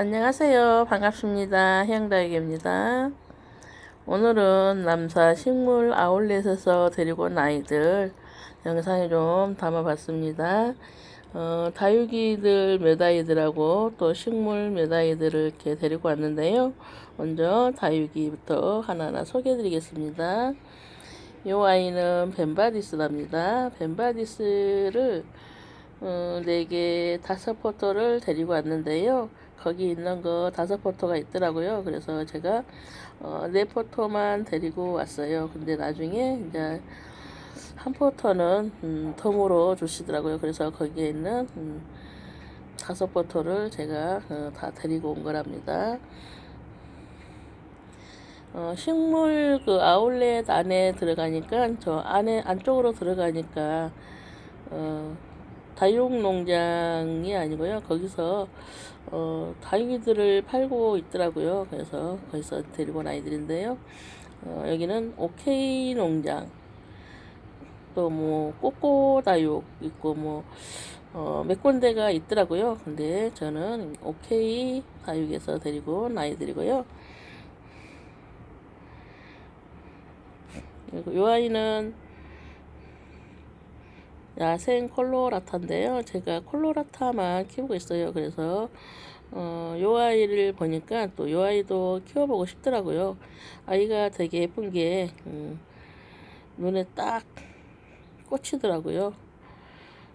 안녕하세요. 반갑습니다. 향다육입니다. 오늘은 남사 식물 아울렛에서 데리고 온 아이들 영상에 좀 담아봤습니다. 어, 다육이들 몇 아이들하고 또 식물 몇 아이들을 이렇게 데리고 왔는데요. 먼저 다육이부터 하나하나 소개해드리겠습니다. 이 아이는 벤바디스랍니다. 벤바디스를 어, 4개, 다섯 포토를 데리고 왔는데요. 거기 있는 거 다섯 포토가 있더라고요. 그래서 제가 어, 네 포토만 데리고 왔어요. 근데 나중에 이제 한 포토는 음, 덤으로 주시더라고요. 그래서 거기에 있는 음, 다섯 포토를 제가 어, 다 데리고 온 거랍니다. 어, 식물 그 아울렛 안에 들어가니까 저 안에 안쪽으로 들어가니까 어, 다육농장이 아니고요. 거기서 어, 다육이들을 팔고 있더라고요. 그래서 거기서 데리고 온 아이들인데요. 어, 여기는 오케이 농장 또 뭐 꼬꼬 다육 있고 뭐 어, 몇 군데가 있더라고요. 근데 저는 오케이 다육에서 데리고 온 아이들이고요. 그리고 이 아이는 야생 콜로라타인데요. 제가 콜로라타만 키우고 있어요. 그래서 어, 요 아이를 보니까 또 요 아이도 키워보고 싶더라고요. 아이가 되게 예쁜 게 음, 눈에 딱 꽂히더라고요.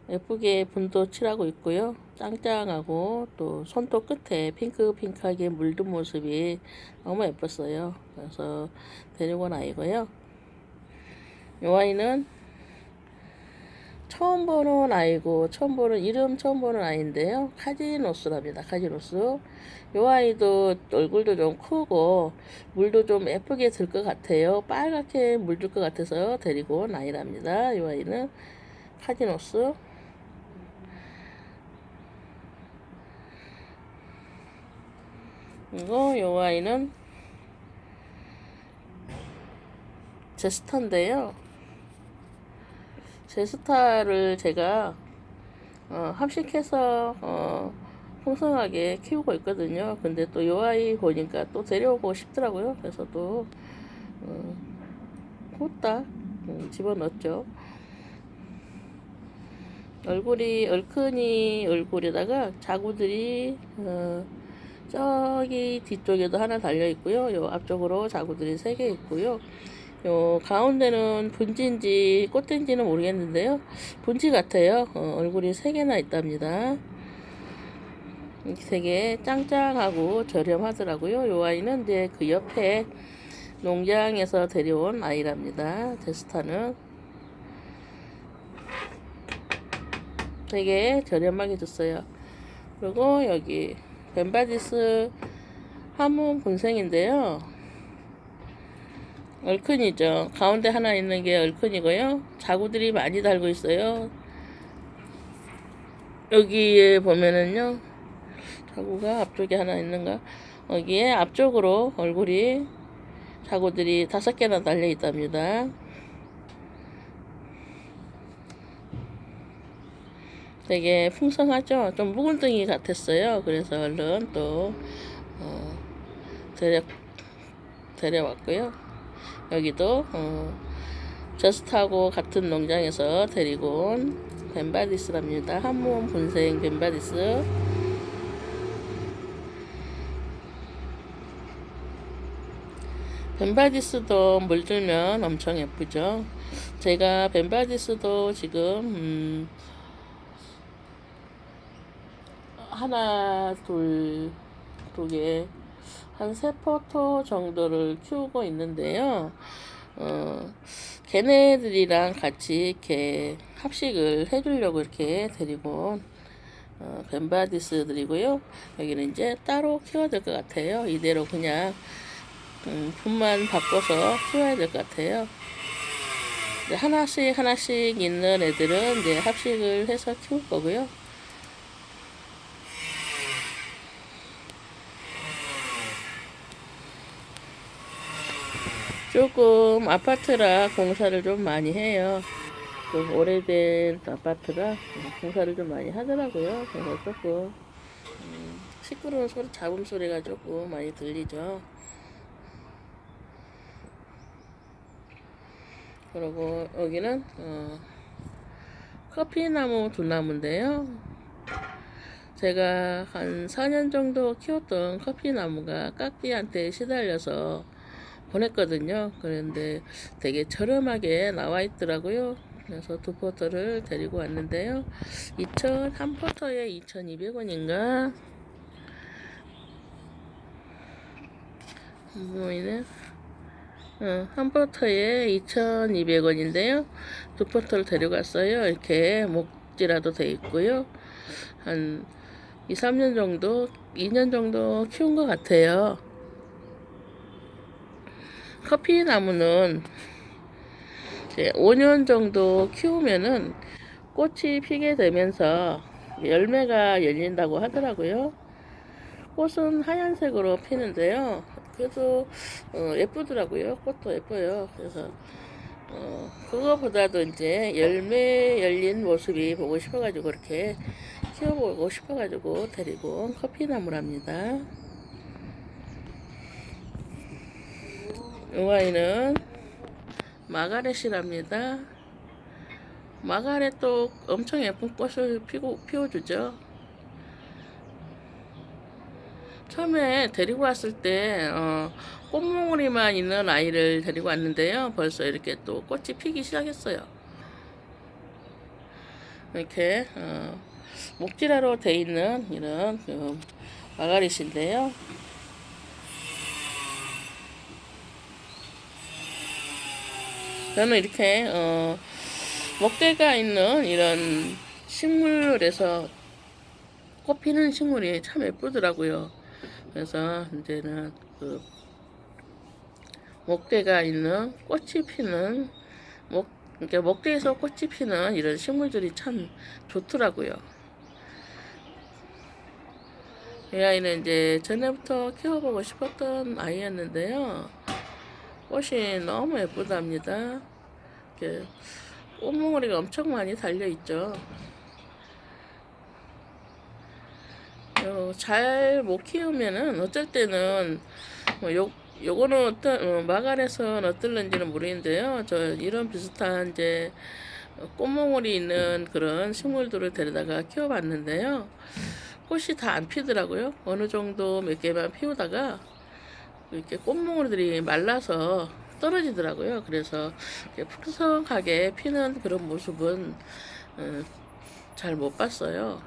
예쁘게 분도 칠하고 있고요. 짱짱하고 또 손톱 끝에 핑크핑크하게 물든 모습이 너무 예뻤어요. 그래서 데리고 온 아이고요. 요 아이는 처음 보는 아이고 처음 보는 이름 처음 보는 아이인데요. 카지노스랍니다. 카지노스. 요 아이도 얼굴도 좀 크고 물도 좀 예쁘게 들 것 같아요. 빨갛게 물들 것 같아서 데리고 온 아이랍니다. 요 아이는 카지노스. 그리고 요 아이는 제스터인데요. 제 스타를 제가 어, 합식해서 어, 풍성하게 키우고 있거든요. 근데 또 요 아이 보니까 또 데려오고 싶더라고요. 그래서 또 어, 후딱 음, 집어넣었죠. 얼굴이 얼큰이 얼굴에다가 자구들이 어, 저기 뒤쪽에도 하나 달려 있고요. 요 앞쪽으로 자구들이 세 개 있고요. 요 가운데는 분지인지 꽃인지는 모르겠는데요. 분지 같아요. 어, 얼굴이 세 개나 있답니다. 되게 짱짱하고 저렴하더라고요. 요 아이는 이제 그 옆에 농장에서 데려온 아이랍니다. 데스타는 되게 저렴하게 줬어요. 그리고 여기 벤바디스 하몬 본생인데요. 얼큰이죠. 가운데 하나 있는 게 얼큰이고요. 자구들이 많이 달고 있어요. 여기에 보면은요. 자구가 앞쪽에 하나 있는가? 여기에 앞쪽으로 얼굴이 자구들이 다섯 개나 달려 있답니다. 되게 풍성하죠? 좀 묵은덩이 같았어요. 그래서 얼른 또, 어, 데려, 데려왔고요. 여기도, 어, 저스트하고 같은 농장에서 데리고 온 벤바디스랍니다. 한몸 분생 벤바디스. 벤바디스도 물들면 엄청 예쁘죠. 제가 벤바디스도 지금, 음, 하나, 둘, 두 개, 한 세 포토 정도를 키우고 있는데요. 어, 걔네들이랑 같이 이렇게 합식을 해주려고 이렇게 데리고 온 어, 벤바디스들이고요. 여기는 이제 따로 키워야 될 것 같아요. 이대로 그냥 음, 분만 바꿔서 키워야 될 것 같아요. 하나씩 하나씩 있는 애들은 이제 합식을 해서 키울 거고요. 조금 아파트라 공사를 좀 많이 해요. 좀 오래된 아파트라 공사를 좀 많이 하더라고요. 그래서 조금 음, 시끄러운 소리, 잡음 소리가 조금 많이 들리죠. 그리고 여기는 어, 커피나무 두 나무인데요. 제가 한 4년 정도 키웠던 커피나무가 깍지한테 시달려서 보냈거든요. 그런데 되게 저렴하게 나와 있더라고요. 그래서 두 포터를 데리고 왔는데요. 2,000, 한 포터에 2,200원인가? 보이네. 어, 한 포터에 2,200원인데요. 두 포터를 데려갔어요. 이렇게 목지라도 돼 있고요. 한 2, 3년 정도, 2년 정도 키운 것 같아요. 커피 나무는 이제 5년 정도 키우면은 꽃이 피게 되면서 열매가 열린다고 하더라고요. 꽃은 하얀색으로 피는데요. 그래도 어, 예쁘더라고요. 꽃도 예뻐요. 그래서 어, 그거보다도 이제 열매 열린 모습이 보고 싶어가지고 이렇게 키워보고 싶어가지고 데리고 온 커피나무랍니다. 이 아이는 마가렛이랍니다. 마가렛도 엄청 예쁜 꽃을 피고, 피워주죠. 처음에 데리고 왔을 때, 어, 꽃몽우리만 있는 아이를 데리고 왔는데요. 벌써 이렇게 또 꽃이 피기 시작했어요. 이렇게, 어, 목지라로 돼 있는 이런 그 마가렛인데요. 저는 이렇게 어, 목대가 있는 이런 식물에서 꽃 피는 식물이 참 예쁘더라고요. 그래서 이제는 그 목대가 있는 꽃이 피는 목 그러니까 목대에서 꽃이 피는 이런 식물들이 참 좋더라고요. 이 아이는 이제 전에부터 키워보고 싶었던 아이였는데요. 꽃이 너무 예쁘답니다. 이렇게 꽃몽우리가 엄청 많이 달려 있죠. 어, 잘못 키우면은 어쩔 때는 뭐 요, 요거는 어떤 어, 마갈에서는 어떨는지는 모르겠는데요. 저 이런 비슷한 이제 꽃몽우리 있는 그런 식물들을 데려다가 키워봤는데요. 꽃이 다 안 피더라고요. 어느 정도 몇 개만 피우다가 이렇게 꽃몽우리들이 말라서 떨어지더라고요. 그래서 풍성하게 피는 그런 모습은 어, 잘못 봤어요.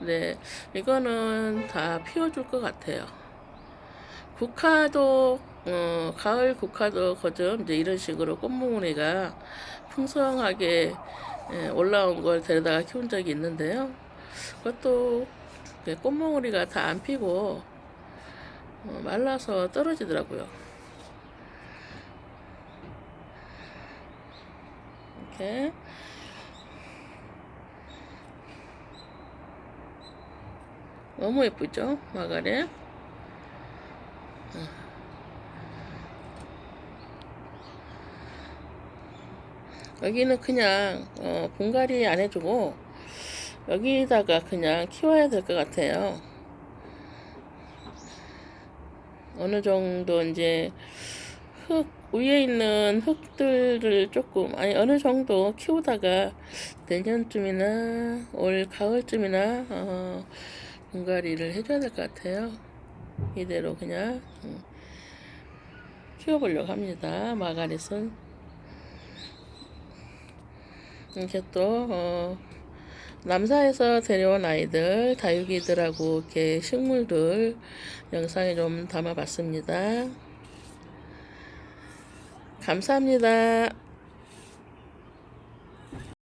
네, 이거는 다 피워줄 것 같아요. 국화도 어, 가을 국화도 거점 이제 이런 식으로 꽃몽우리가 풍성하게 예, 올라온 걸 데려다가 키운 적이 있는데요. 그것도 꽃몽우리가 다 안 피고 어, 말라서 떨어지더라고요. 이렇게 너무 예쁘죠? 마가렛. 여기는 그냥 어, 분갈이 안 해주고 여기다가 그냥 키워야 될 것 같아요. 어느 정도 이제 흙 위에 있는 흙들을 조금 아니 어느 정도 키우다가 내년쯤이나 올 가을쯤이나 어, 분갈이를 해줘야 될 것 같아요. 이대로 그냥 음, 키워보려고 합니다. 마가렛은 이렇게 또 어, 남사에서 데려온 아이들 다육이들하고 이렇게 식물들 영상에 좀 담아봤습니다. 감사합니다.